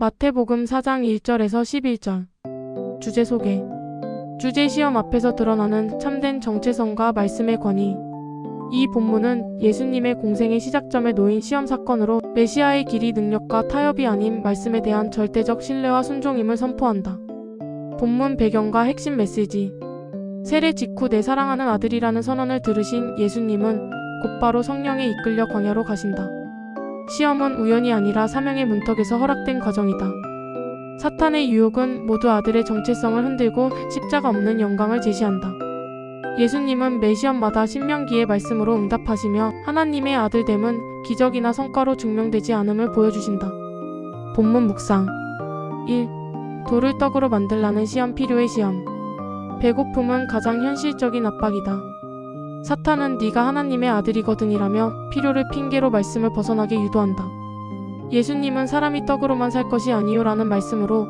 마태복음 4장 1절에서 11절. 주제 소개. 주제 시험 앞에서 드러나는 참된 정체성과 말씀의 권위. 이 본문은 예수님의 공생의 시작점에 놓인 시험 사건으로 메시아의 길이 능력과 타협이 아닌 말씀에 대한 절대적 신뢰와 순종임을 선포한다. 본문 배경과 핵심 메시지. 세례 직후 내 사랑하는 아들이라는 선언을 들으신 예수님은 곧바로 성령에 이끌려 광야로 가신다. 시험은 우연이 아니라 사명의 문턱에서 허락된 과정이다. 사탄의 유혹은 모두 아들의 정체성을 흔들고 십자가 없는 영광을 제시한다. 예수님은 매 시험마다 신명기의 말씀으로 응답하시며 하나님의 아들됨은 기적이나 성과로 증명되지 않음을 보여주신다. 본문 묵상 1. 돌을 떡으로 만들라는 시험 필요의 시험 배고픔은 가장 현실적인 압박이다. 사탄은 네가 하나님의 아들이거든이라며 필요를 핑계로 말씀을 벗어나게 유도한다. 예수님은 사람이 떡으로만 살 것이 아니요라는 말씀으로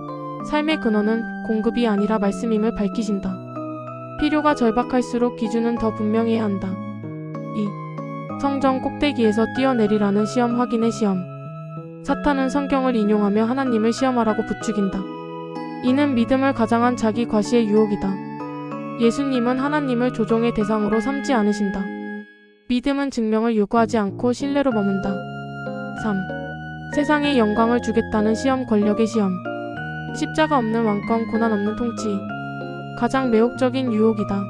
삶의 근원은 공급이 아니라 말씀임을 밝히신다. 필요가 절박할수록 기준은 더 분명해야 한다. 2. 성전 꼭대기에서 뛰어내리라는 시험 확인의 시험. 사탄은 성경을 인용하며 하나님을 시험하라고 부추긴다. 이는 믿음을 가장한 자기 과시의 유혹이다. 예수님은 하나님을 조종의 대상으로 삼지 않으신다. 믿음은 증명을 요구하지 않고 신뢰로 머문다. 3. 세상에 영광을 주겠다는 시험 권력의 시험. 십자가 없는 왕권 고난 없는 통치. 가장 매혹적인 유혹이다.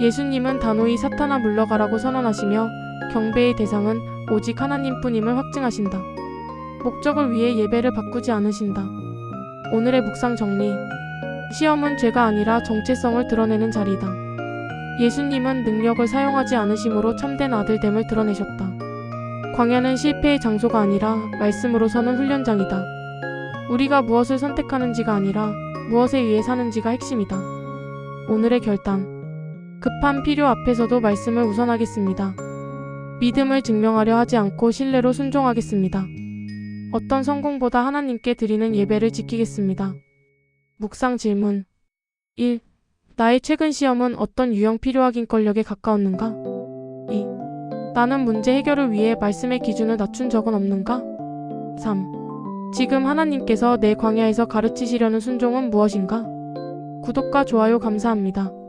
예수님은 단호히 사탄아 물러가라고 선언하시며 경배의 대상은 오직 하나님뿐임을 확증하신다. 목적을 위해 예배를 바꾸지 않으신다. 오늘의 묵상 정리. 시험은 죄가 아니라 정체성을 드러내는 자리다. 예수님은 능력을 사용하지 않으심으로 참된 아들됨을 드러내셨다. 광야는 실패의 장소가 아니라 말씀으로 서는 훈련장이다. 우리가 무엇을 선택하는지가 아니라 무엇에 의해 사는지가 핵심이다. 오늘의 결단. 급한 필요 앞에서도 말씀을 우선하겠습니다. 믿음을 증명하려 하지 않고 신뢰로 순종하겠습니다. 어떤 성공보다 하나님께 드리는 예배를 지키겠습니다. 묵상 질문 1. 나의 최근 시험은 어떤 유형 필요하긴 권력에 가까웠는가? 2. 나는 문제 해결을 위해 말씀의 기준을 낮춘 적은 없는가? 3. 지금 하나님께서 내 광야에서 가르치시려는 순종은 무엇인가? 구독과 좋아요 감사합니다.